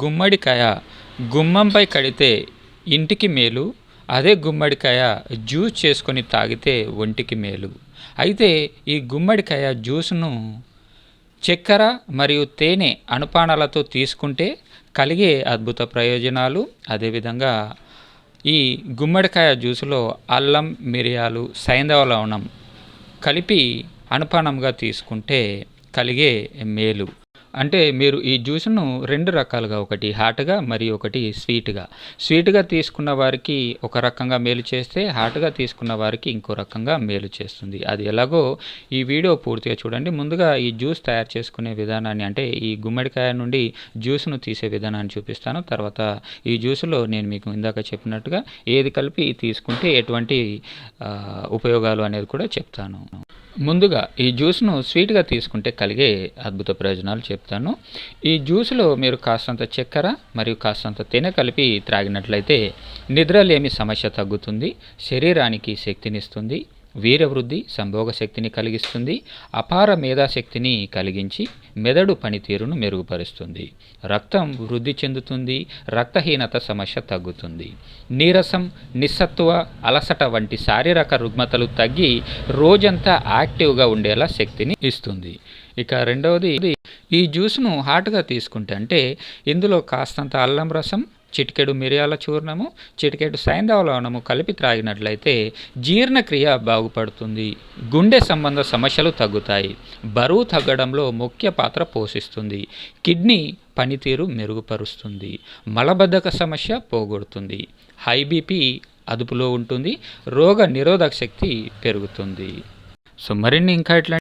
గుమ్మడికాయ గుమ్మంపై కడితే ఇంటికి మేలు అదే గుమ్మడికాయ జ్యూస్ చేసుకొని తాగితే ఒంటికి మేలు. అయితే ఈ గుమ్మడికాయ జ్యూస్ను చక్కెర మరియు తేనె అనుపానాలతో తీసుకుంటే కలిగే అద్భుత ప్రయోజనాలు. అదేవిధంగా ఈ గుమ్మడికాయ జ్యూసులో అల్లం మిరియాలు సైంధవ లవణం కలిపి అనుపానంగా తీసుకుంటే కలిగే మేలు. అంటే మీరు ఈ జ్యూస్ను రెండు రకాలుగా ఒకటి హాట్గా మరియు ఒకటి స్వీట్గా. స్వీట్గా తీసుకున్న వారికి ఒక రకంగా మేలు చేస్తే హాట్గా తీసుకున్న వారికి ఇంకో రకంగా మేలు చేస్తుంది. అది ఎలాగో ఈ వీడియో పూర్తిగా చూడండి. ముందుగా ఈ జ్యూస్ తయారు చేసుకునే విధానాన్ని అంటే ఈ గుమ్మడికాయ నుండి జ్యూస్ను తీసే విధానాన్ని చూపిస్తాను. తర్వాత ఈ జ్యూస్లో నేను మీకు ఇందాక చెప్పినట్టుగా ఏది కలిపి తీసుకుంటే ఎటువంటి ఉపయోగాలు అనేది కూడా చెప్తాను. ముందుగా ఈ జ్యూస్ను స్వీట్గా తీసుకుంటే కలిగే అద్భుత ప్రయోజనాలు చెప్తాను. ఈ జ్యూస్లో మీరు కాస్తంత చక్కెర మరియు కాస్తంత తేనె కలిపి త్రాగినట్లయితే నిద్రలేమి సమస్య తగ్గుతుంది శరీరానికి శక్తినిస్తుంది. వీరవృద్ధి సంభోగ శక్తిని కలిగిస్తుంది అపార మేధాశక్తిని కలిగించి మెదడు పనితీరును మెరుగుపరుస్తుంది. రక్తం వృద్ధి చెందుతుంది రక్తహీనత సమస్య తగ్గుతుంది. నీరసం నిస్సత్వ అలసట వంటి శారీరక రుగ్మతలు తగ్గి రోజంతా యాక్టివ్గా ఉండేలా శక్తిని ఇస్తుంది. ఇక రెండవది ఈ జ్యూస్ను హాట్గా తీసుకుంటే అంటే ఇందులో కాస్తంత అల్లం రసం చిటికెడు మిరియాల చూర్ణము చిటికెడు సైంధవ కలిపి త్రాగినట్లయితే జీర్ణక్రియ బాగుపడుతుంది. గుండె సంబంధ సమస్యలు తగ్గుతాయి. బరువు తగ్గడంలో ముఖ్య పాత్ర పోషిస్తుంది. కిడ్నీ పనితీరు మెరుగుపరుస్తుంది. మలబద్ధక సమస్య పోగొడుతుంది. హై బీపీ అదుపులో ఉంటుంది. రోగ నిరోధక శక్తి పెరుగుతుంది. సో మరిన్ని ఇంకా ఇట్లా